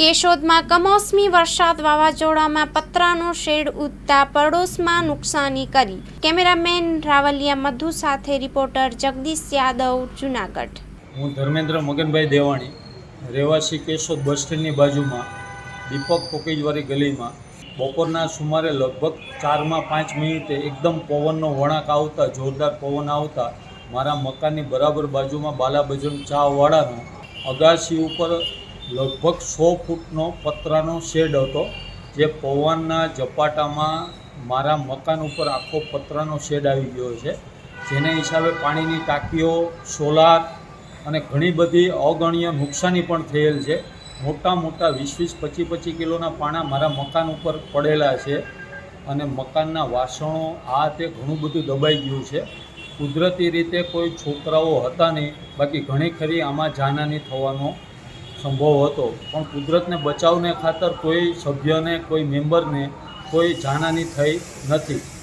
કેશોદમાં કમોસમી વરસાદ વાવાઝોડામાં પતરાનો શેડ ઉડતા પડોશમાં નુકસાની કરી. કેમેરામેન રાવલિયા મધુ સાથે રિપોર્ટર જગદીશ યાદવ, જુનાગઢ. હું ધર્મેન્દ્ર મગનભાઈ દેવાણી, રહેવાસી કેશોદ બસ સ્ટેન્ડની બાજુમાં, દીપક પોકેજવાળી ગલીમાં, બપોરના સુમારે લગભગ ચારમાં પાંચ મિનિટે એકદમ પવનનો વળાંક આવતા, જોરદાર પવન આવતા, મારા મકાનની બરાબર બાજુમાં બાલાબજન ચાવાળાનો અગાસી ઉપર લગભગ સો ફૂટનો પતરાનો શેડ હતો, જે પવનના ઝપાટામાં મારા મકાન ઉપર આખો પતરાનો શેડ આવી ગયો છે. જેને હિસાબે પાણીની ટાંકીઓ, સોલાર અને ઘણી બધી અગણ્ય નુકસાની પણ થયેલ છે. મોટા મોટા વીસ વીસ પચીસ પચીસ કિલોના પાણા મારા મકાન ઉપર પડેલા છે અને મકાનના વાસણો આ તે ઘણું બધું દબાઈ ગયું છે. કુદરતી રીતે કોઈ છોકરાઓ હતા નહીં, બાકી ઘણી ખરી આમાં જાનહાની થવાનો સંભવ હતો. પણ કુદરતને બચાવને ખાતર કોઈ સભ્યને કોઈ મેમ્બરને કોઈ જાનહાનિ થઈ નથી.